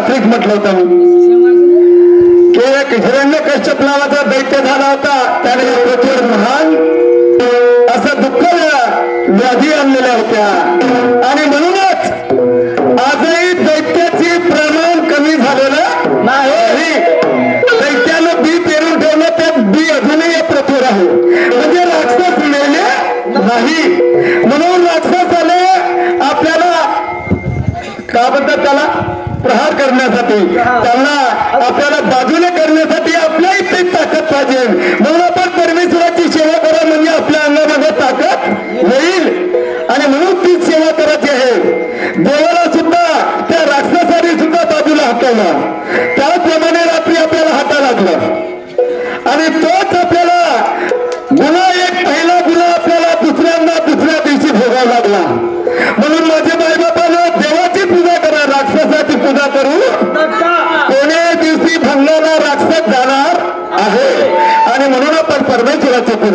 म्हटलं होतं. मी की एक हिरण्य कश्यप नावाचा दैत्य झाला होता. त्याने पृथ्वीवर महान असं दुःख व्याधी आणलेल्या होत्या. आणि म्हणूनच आजही दैत्याची प्रमाण कमी झालेलं नाही. दैत्यानं बी पेरून ठेवलं त्यात बी अजूनही या पृथ्वीवर आहे. म्हणजे राक्षस मेले नाही. म्हणून राक्षसाने आपल्याला का म्हणतात त्याला? प्रहार करण्यासाठी त्यांना आपल्याला बाजूने करण्यासाठी आपल्या इथे ताकद पाहिजे. म्हणून आपण परमेश्वराची सेवा करा म्हणजे आपल्या अंगामध्ये ताकद येईल. आणि म्हणून ती सेवा करायची आहे. देवाला सुद्धा त्या राक्षसाने सुद्धा बाजूला हटवला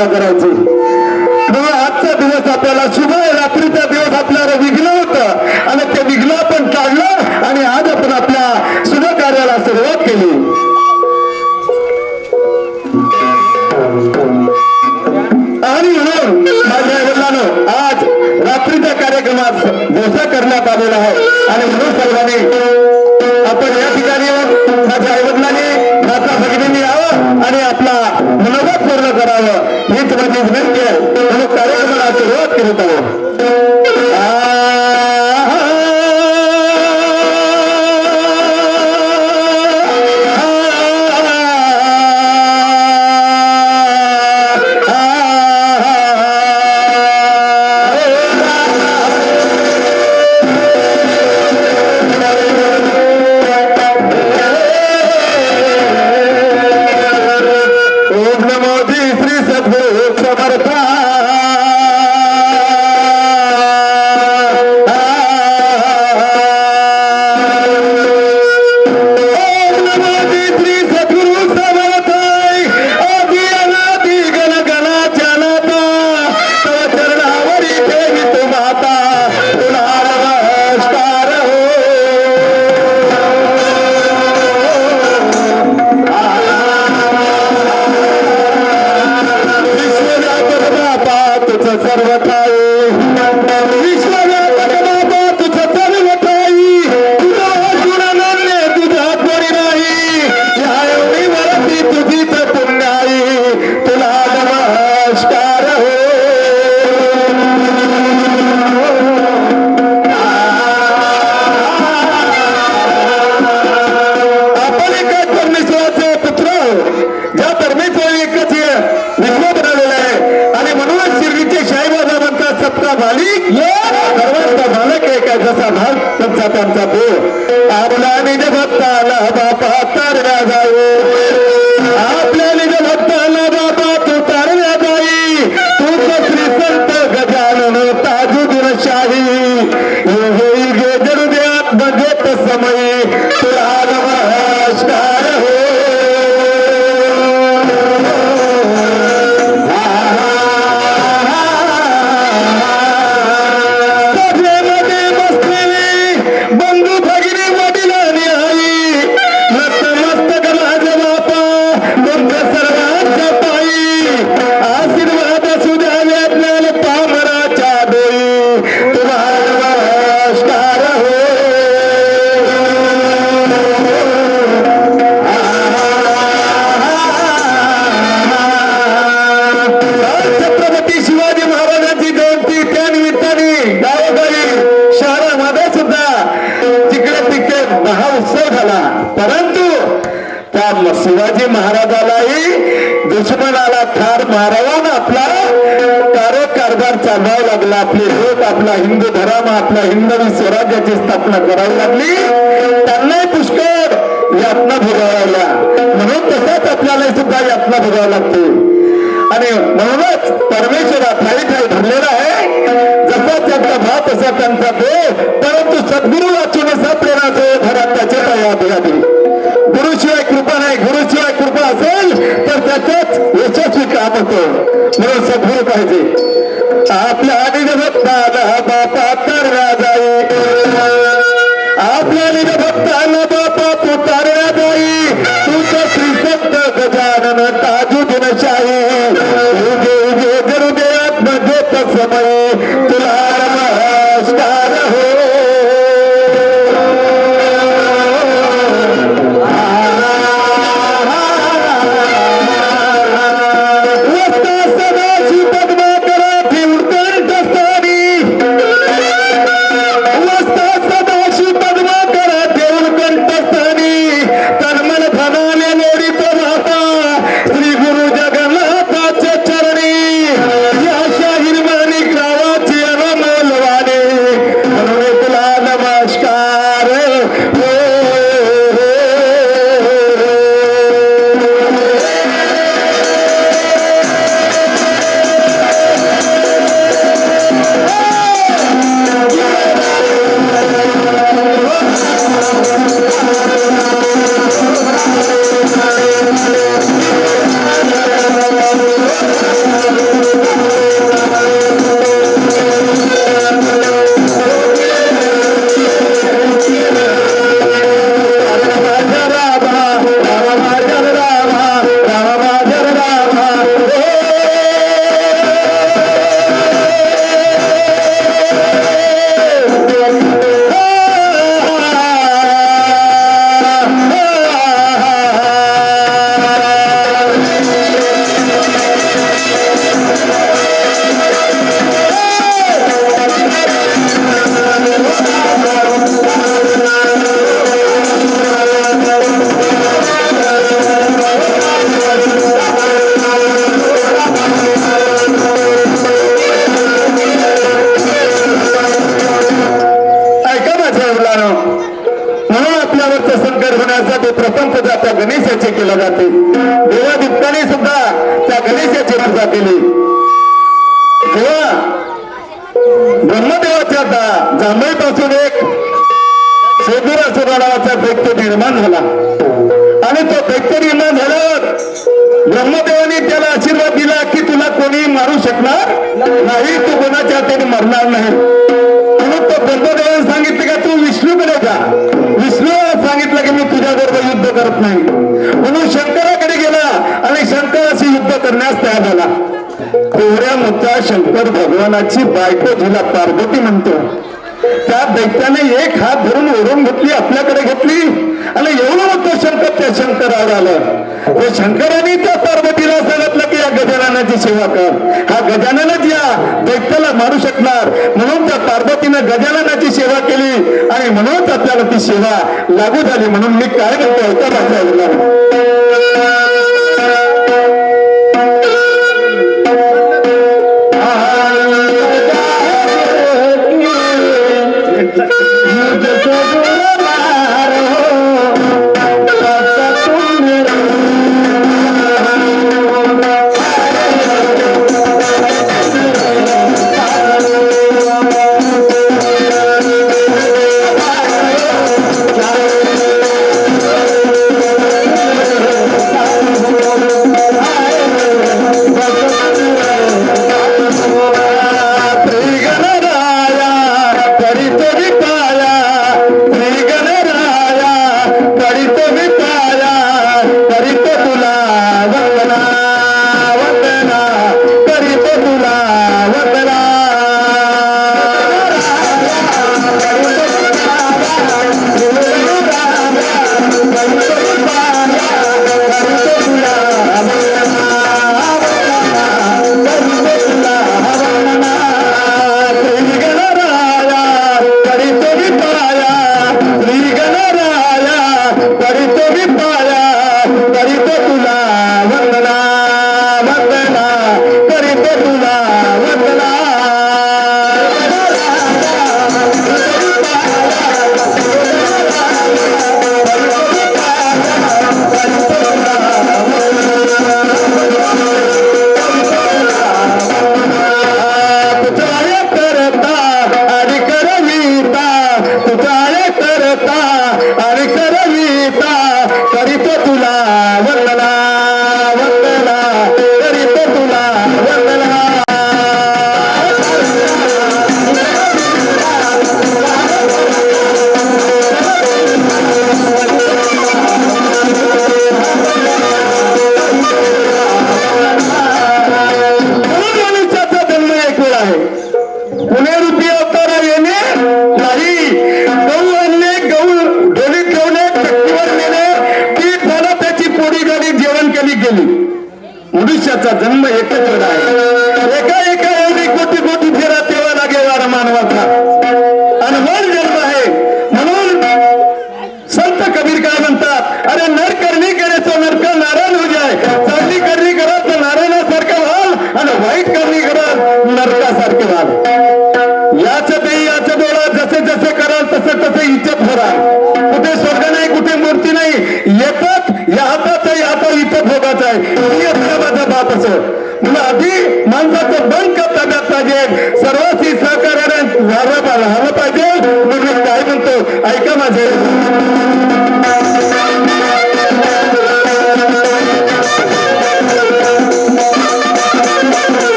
पूजा करायची. आजचा दिवस आपल्याला शुभ रात्रीचा झाली सर्वांचा मालक एक आहे जसा भाग त्यांचा त्यांचा बोल आपला निज भक्ताला बापा तर जाऊ सरकार चालवावं लागलं आपले लोक आपला हिंदू धर्म आपला हिंदवी स्वराज्याची स्थापना करावी लागली. त्यांनाही पुष्कळ यातना भोगाव्या लागल्या म्हणून तसंच आपल्याला सुद्धा यातना भोगावं लागते? आणि म्हणूनच परमेश्वर ठाई ठाई धरलेला आहे. जसा त्यांचा भाव तसा त्यांचा देव परंतु सद्गुरु वाचून प्रेरणा जो धरा त्याच्या तयार गुरुशिवाय कृपा नाही गुरुशिवाय कृपा असेल तर काम होतो म्हणून सद्गुरु पाहिजे आपल्या निज बापा तर राजा आपल्या निज पूजा केला जाते. देवा देवादित्याने सुद्धा त्या गणेशाची पूजा केली. जेव्हा ब्रह्मदेवाच्या जांभई पासून एक शेदुरासुरा नावाचा दैत्य निर्माण झाला. आणि तो दैत्य निर्माण झाल्यावर ब्रह्मदेवाने त्याला आशीर्वाद दिला की तुला कोणी मारू शकणार नाही तू कोणाच्या हाताने मरणार नाही. म्हणून तो ब्रह्मदेवाने सांगितलं का तू विष्णूकडे जा. विष्णू सांगितलं की मी तुझ्या युद्ध करत नाही. म्हणून शंकराकडे गेला आणि शंकराशी युद्ध करण्यास तयार झाला. कोऱ्या मुद्दा शंकर भगवानाची बायको जिला पार्वती म्हणतो. त्या दैत्याने एक हात धरून ओढून घेतली आपल्याकडे घेतली. आणि एवढं मोठं शंकर त्या शंकरावर आलं. त्या शंकराने त्या पार्वतीला सांगितलं की या गजाननाची सेवा कर. हा गजाननच या दैत्याला मारू शकणार. म्हणून त्या पार्वतीनं गजाननाची सेवा केली. आणि म्हणूनच आपल्याला ती सेवा लागू झाली. म्हणून मी काय करतो ऐका माझ्या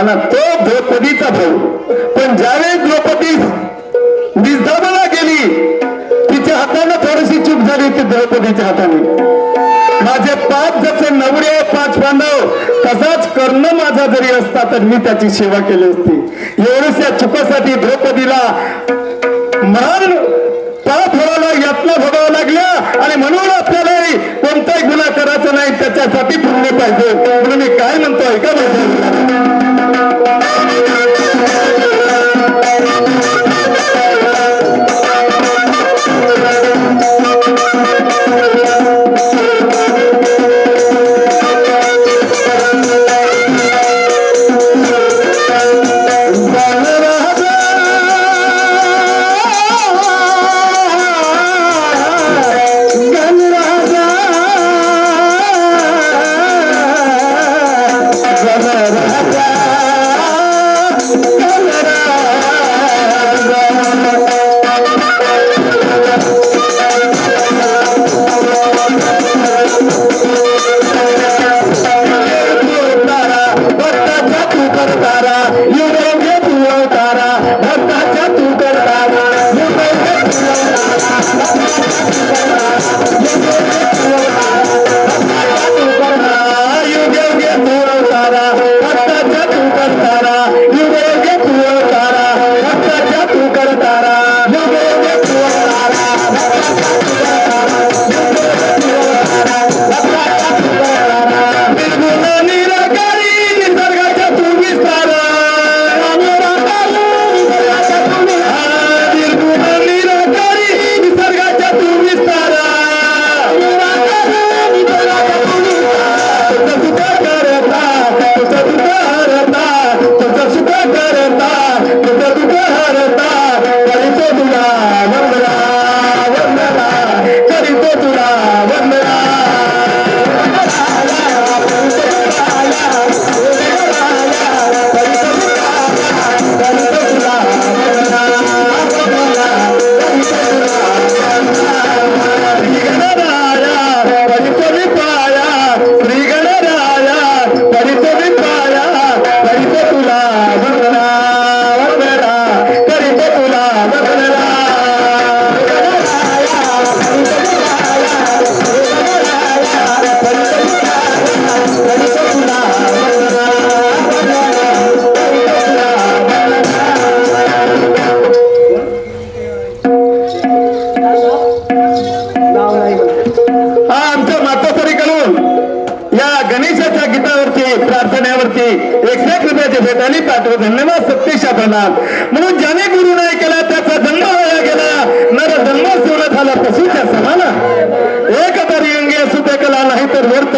आणि तो द्रौपदीचा भाऊ. पण ज्यावेळी द्रौपदी विजधामाला गेली तिच्या हाताने थोडीशी चूक झाली ती द्रौपदीच्या हाताने. माझे पाच जसे नवरे पाच बांधव तसाच कर्ण माझा जरी असता तर मी त्याची सेवा केली असती. एवढीच या चुकासाठी द्रौपदीला महान पाप व्हावा यातना भोगाव्या लागल्या. आणि म्हणून आपल्यालाही कोणताही गुन्हा करायचा नाही त्याच्यासाठी पुण्य पाहिजे. म्हणून मी काय म्हणतो ऐका माहिती Thank you. Thank you.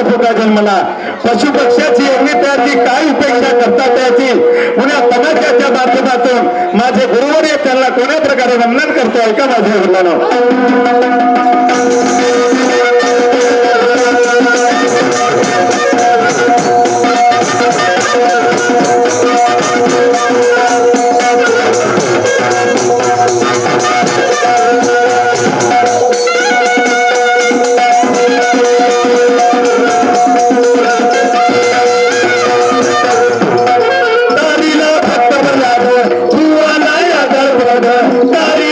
माणूस होता जन्मला. पशु पक्षाची यांनी त्याची काय उपेक्षा करता त्याची? पुण्या तमाशाच्या माध्यमातून माझे गुरुवर्य त्यांना कोणा प्रकारे वंदन करतो? ऐका माझ्या वडिलांना. Hare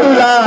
রসুল্লাহ